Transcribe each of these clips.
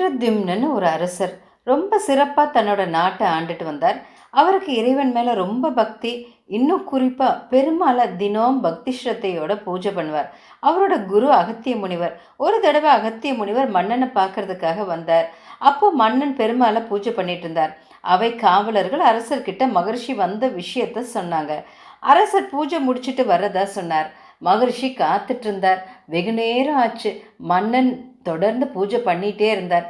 இந்திரத்யும்னு ஒரு அரசர். ரொம்ப சிறப்பாக தன்னோட நாட்டை ஆண்டுட்டு வந்தார். அவருக்கு இறைவன் மேலே ரொம்ப பக்தி. இன்னும் குறிப்பாக பெருமாளை தினம் பக்தி ஸ்ரத்தையோட பூஜை பண்ணுவார். அவரோட குரு அகத்திய முனிவர். ஒரு தடவை அகத்திய முனிவர் மன்னனை பார்க்கறதுக்காக வந்தார். அப்போ மன்னன் பெருமாளை பூஜை பண்ணிட்டு இருந்தார். அவை காவலர்கள் அரசர்கிட்ட மகர்ஷி வந்த விஷயத்த சொன்னாங்க. அரசர் பூஜை முடிச்சிட்டு வர்றதா சொன்னார். மகரிஷி காத்துட்டு இருந்தார். வெகு நேரம் ஆச்சு. மன்னன் தொடர்ந்து பூஜை பண்ணிகிட்டே இருந்தார்.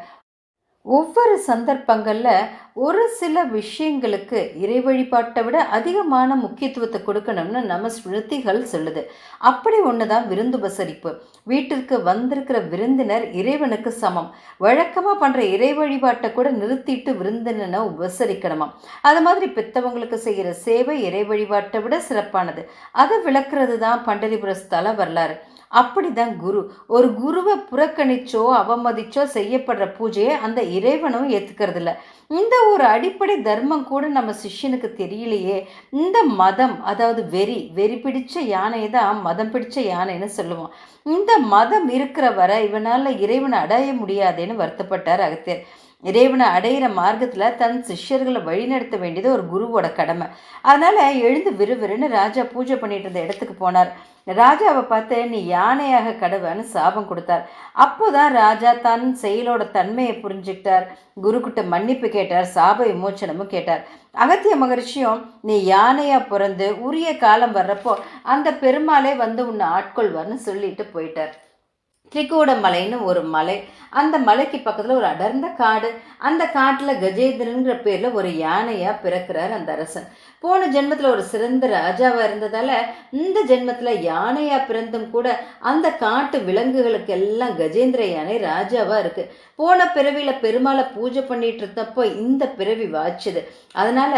ஒவ்வொரு சந்தர்ப்பங்களில் ஒரு சில விஷயங்களுக்கு இறை வழிபாட்டை விட அதிகமான முக்கியத்துவத்தை கொடுக்கணும்னு நம்ம ஸ்மிருதிகள் சொல்லுது. அப்படி ஒன்று தான் விருந்து உபசரிப்பு. வீட்டிற்கு வந்திருக்கிற விருந்தினர் இறைவனுக்கு சமம். வழக்கமாக பண்ணுற இறை வழிபாட்டை கூட நிறுத்திட்டு விருந்தினனை உபசரிக்கணுமாம் அது மாதிரி பெத்தவங்களுக்கு செய்கிற சேவை இறை வழிபாட்டை விட சிறப்பானது. அதை விளக்குறது தான் பண்டரிபுர ஸ்தல வரலாறு. அப்படிதான் குரு. ஒரு குருவை புறக்கணிச்சோ அவமதிச்சோ செய்யப்படுற பூஜையை அந்த இறைவனும் ஏற்றுக்கிறது இந்த ஒரு அடிப்படை தர்மம் கூட நம்ம சிஷ்யனுக்கு தெரியலையே. இந்த மதம் அதாவது வெறி வெறி பிடிச்ச யானை தான் மதம் பிடிச்ச யானைன்னு சொல்லுவோம். இந்த மதம் இருக்கிற வரை இவனால் இறைவனை அடைய முடியாதேன்னு வருத்தப்பட்டார் அகத்தியர். இறைவனை அடையிற மார்க்கத்தில் தன் சிஷ்யர்களை வழிநடத்த வேண்டியது ஒரு குருவோட கடமை. அதனால் எழுந்து விறுவிறுன்னு ராஜா பூஜை பண்ணிட்டு இருந்த இடத்துக்கு போனார். ராஜாவை பார்த்து நீ யானையாக கடவுன்னு சாபம் கொடுத்தார். அப்போதான் ராஜா தன் செயலோட தன்மையை புரிஞ்சுக்கிட்டார். குருக்கிட்ட மன்னிப்பு கேட்டார் சாப விமோச்சனமும் கேட்டார். அகத்திய மகரிஷியும் நீ யானையாக பிறந்து உரிய காலம் வர்றப்போ அந்த பெருமாளே வந்து உன்னை ஆட்கொள்வார்னு சொல்லிட்டு போயிட்டார். திரிகூட மலைன்னு ஒரு மலை. அந்த மலைக்கு பக்கத்தில் ஒரு அடர்ந்த காடு. அந்த காட்டில் கஜேந்திரங்கிற பேரில் ஒரு யானையாக பிறக்கிறார் அந்த அரசன். போன ஜென்மத்தில் ஒரு சிறந்த ராஜாவாக இருந்ததால் இந்த ஜென்மத்தில் யானையாக பிறந்தும் கூட அந்த காட்டு விலங்குகளுக்கு எல்லாம் கஜேந்திர யானை ராஜாவாக இருக்குது போன பிறவியில் பெருமாளை பூஜை பண்ணிட்டு இருந்தப்போ இந்த பிறவி வாச்சுது அதனால்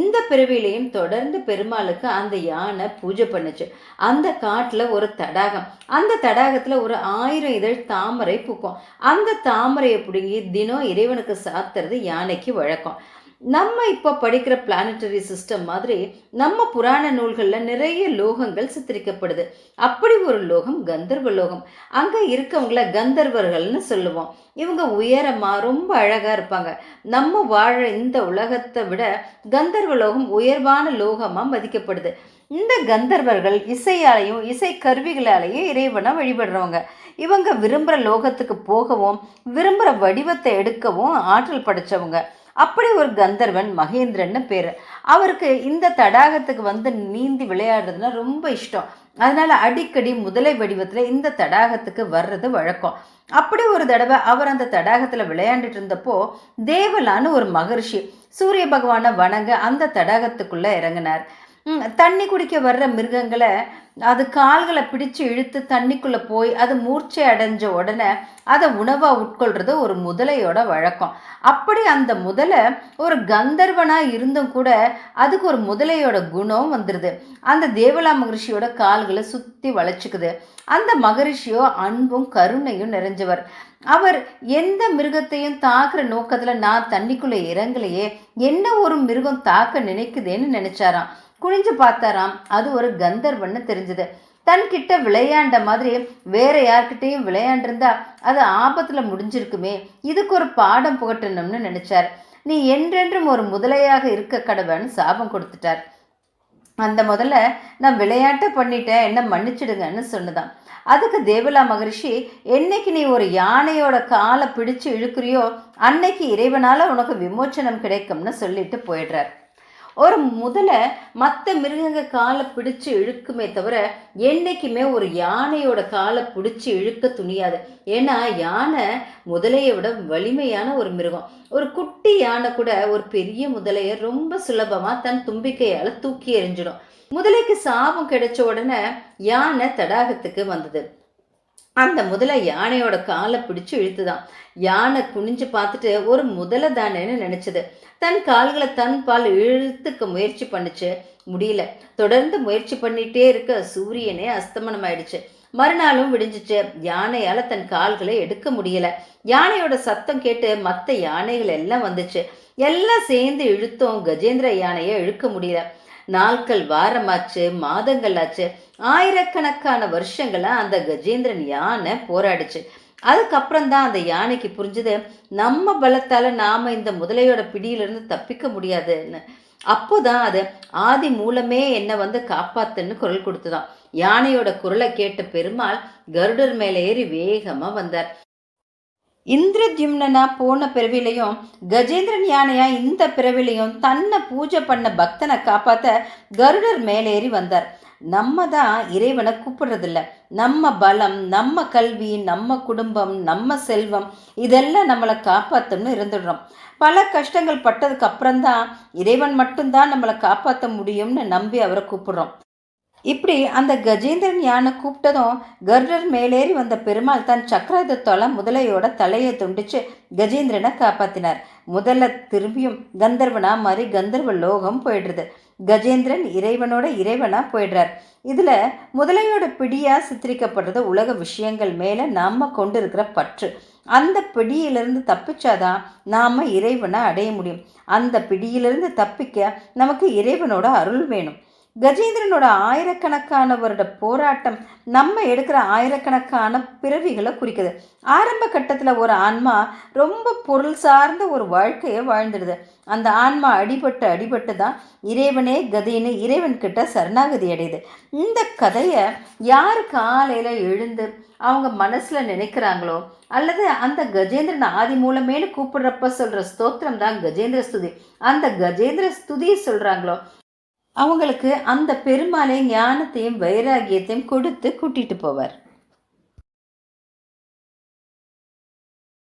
இந்த பிறவிலையும் தொடர்ந்து பெருமாளுக்கு அந்த யானை பூஜை பண்ணுச்சு. அந்த காட்டில் ஒரு தடாகம். அந்த தடாகத்தில் ஒரு ஆயிரம் இதழ் தாமரை பூக்கும். அந்த தாமரையை பிடுங்கி தினம் இறைவனுக்கு சாத்துறது யானைக்கு வழக்கம். நம்ம இப்போ படிக்கிற பிளானட்டரி சிஸ்டம் மாதிரி நம்ம புராண நூல்களில் நிறைய லோகங்கள் சித்தரிக்கப்படுது. அப்படி ஒரு லோகம் கந்தர்வ லோகம். அங்கே இருக்கவங்கள கந்தர்வர்கள்னு சொல்லுவோம். இவங்க உயரமாக ரொம்ப அழகாக இருப்பாங்க. நம்ம வாழ இந்த உலகத்தை விட கந்தர்வ லோகம் உயர்வான லோகமாக மதிக்கப்படுது. இந்த கந்தர்வர்கள் இசையாலையும் இசை கருவிகளாலேயும் இறைவனை வழிபடுறவங்க. இவங்க விரும்புகிற லோகத்துக்கு போகவும் விரும்புகிற வடிவத்தை எடுக்கவும் ஆற்றல் படைச்சவங்க. அப்படி ஒரு கந்தர்வன் மகேந்திரன்னு பேர். அவருக்கு இந்த தடாகத்துக்கு வந்து நீந்தி விளையாடுறதுனா ரொம்ப இஷ்டம். அதனால் அடிக்கடி முதலை வடிவத்தில் இந்த தடாகத்துக்கு வர்றது வழக்கம். அப்படி ஒரு தடவை அவர் அந்த தடாகத்தில் விளையாண்டுட்டு இருந்தப்போ தேவலான்னு ஒரு மகர்ஷி சூரிய பகவானை வணங்க அந்த தடாகத்துக்குள்ளே இறங்கினார். தண்ணி குடிக்க வர்ற மிருகங்களை அது கால்களை பிடிச்சு இழுத்து தண்ணிக்குள்ளே போய் அது மூர்ச்சை அடைஞ்ச உடனே அதை உணவாக உட்கொள்றது ஒரு முதலையோட வழக்கம். அப்படி அந்த முதலை ஒரு கந்தர்வனாக இருந்தும் கூட அதுக்கு ஒரு முதலையோட குணம் வந்துடுது அந்த தேவலா மகரிஷியோட கால்களை சுற்றி வளைச்சிக்குது. அந்த மகரிஷியோ அன்பும் கருணையும் நிறைஞ்சவர். அவர் எந்த மிருகத்தையும் தாக்குற நோக்கத்தில் நான் தண்ணிக்குள்ளே இறங்கலையே என்ன ஒரு மிருகம் தாக்க நினைக்குதேன்னு நினச்சாராம். குனிஞ்சு பார்த்தாராம். அது ஒரு கந்தர்வன்னு தெரிஞ்சது. தன்கிட்ட விளையாண்ட மாதிரி வேற யார்கிட்டையும் விளையாண்டிருந்தா அது ஆபத்தில் முடிஞ்சிருக்குமே. இதுக்கு ஒரு பாடம் புகட்டணும்னு நினைச்சார். நீ என்றென்றும் ஒரு முதலையாக இருக்க கடவன்னு சாபம் கொடுத்துட்டார். அந்த முதல்ல நான் விளையாட்டை பண்ணிட்டேன். என்ன மன்னிச்சிடுங்கன்னு சொன்னதான் அதுக்கு தேவலா மகரிஷி என்னைக்கு நீ ஒரு யானையோட காலை பிடிச்சு இழுக்கிறியோ அன்னைக்கு இறைவனால உனக்கு விமோச்சனம் கிடைக்கும்னு சொல்லிட்டு போயிடுறார். ஒரு முதல மற்ற மிருகங்க காலை பிடிச்சு இழுக்குமே தவிர என்றைக்குமே ஒரு யானையோட காலை பிடிச்சி இழுக்க துணியாது. ஏன்னா யானை முதலையை விட வலிமையான ஒரு மிருகம். ஒரு குட்டி யானை கூட ஒரு பெரிய முதலையை ரொம்ப சுலபமாக தன் தும்பிக்கையால் தூக்கி எறிஞ்சிடும். முதலைக்கு சாபம் கிடைச்ச உடனே யானை தடாகத்துக்கு வந்தது. அந்த முதலை யானையோட காலை பிடிச்சு இழுத்துதான். யானை குனிஞ்சு பார்த்துட்டு ஒரு முதலை தானேன்னு நினைச்சது. தன் கால்களை தன் பால் இழுத்துக்க முயற்சி பண்ணுச்சு. முடியல. தொடர்ந்து முயற்சி பண்ணிட்டே இருக்க சூரியனே அஸ்தமனம் ஆயிடுச்சு மறுநாளும் விடிஞ்சிச்சு. யானையால தன் கால்களை எடுக்க முடியல. யானையோட சத்தம் கேட்டு மற்ற யானைகள் எல்லாம் வந்துச்சு. எல்லாம் சேர்ந்து இழுத்தும். கஜேந்திர யானையை இழுக்க முடியல. நாட்கள் வாரமாச்சு மாதங்கள் ஆச்சு ஆயிரக்கணக்கான வருஷங்களா அந்த கஜேந்திரன் யானை போராடிச்சு. அதுக்கப்புறம் தான் அந்த யானைக்கு புரிஞ்சது நம்ம பலத்தால் நாம் இந்த முதலையோட பிடியிலிருந்து தப்பிக்க முடியாதுன்னு. அப்போதான் அது ஆதி மூலமே என்னை வந்து காப்பாத்துன்னு குரல் கொடுத்துதான் யானையோட குரலை கேட்ட பெருமாள் கருடர் மேலே ஏறி வேகமாக வந்தார். இந்திரஜிம்னனா போன பிறவிலையும் கஜேந்திரன் யானையா இந்த பிறவிலையும் தன்னை பூஜை பண்ண பக்தனை காப்பாற்ற கருடர் மேலேறி வந்தார். நம்ம தான் இறைவனை கூப்பிடுறதில்ல. நம்ம பலம் நம்ம கல்வி நம்ம குடும்பம் நம்ம செல்வம் இதெல்லாம் நம்மளை காப்பாற்றணும்னு இருந்துடுறோம். பல கஷ்டங்கள் பட்டதுக்கு அப்புறம்தான் இறைவன் மட்டும்தான் நம்மளை காப்பாற்ற முடியும்னு நம்பி அவரை கூப்பிடுறோம். இப்படி அந்த கஜேந்திரன் யானை கூப்பிட்டதும் கர்டர் மேலேறி வந்த பெருமாள் தன் சக்கராயுதத்தால முதலையோட தலையை துண்டிச்சு கஜேந்திரனை காப்பாத்தினார். முதல்ல திரும்பியும் கந்தர்வனா மாதிரி கந்தர்வ லோகம் போயிடுறது. கஜேந்திரன் இறைவனோட இறைவனா போயிடுறார். இதுல முதலையோட பிடியா சித்தரிக்கப்படுறது உலக விஷயங்கள் மேல நாம கொண்டு இருக்கிற பற்று. அந்த பிடியிலிருந்து தப்பிச்சாதான் நாம இறைவனை அடைய முடியும். அந்த பிடியிலிருந்து தப்பிக்க நமக்கு இறைவனோட அருள் வேணும். கஜேந்திரனோட ஆயிரக்கணக்கானவரோட போராட்டம் நம்ம எடுக்கிற ஆயிரக்கணக்கான பிறவிகளை குறிக்குது. ஆரம்ப கட்டத்தில் ஒரு ஆன்மா ரொம்ப பொருள் சார்ந்த ஒரு வாழ்க்கையை வாழ்ந்துடுது. அந்த ஆன்மா அடிபட்டு அடிபட்டு தான் இறைவனே கதின்னு இறைவன்கிட்ட சரணாகதி அடையுது. இந்த கதையை யார் காலையில் எழுந்து அவங்க மனசில் நினைக்கிறாங்களோ அல்லது அந்த கஜேந்திரன் ஆதி மூலமேனு கூப்பிடுறப்ப சொல்கிற ஸ்தோத்திரம் தான் கஜேந்திர ஸ்துதி. அந்த கஜேந்திர ஸ்துதியை சொல்கிறாங்களோ அவங்களுக்கு அந்த பெருமாளை ஞானத்தையும் வைராகியத்தையும் கொடுத்து கூட்டிட்டு போவார்.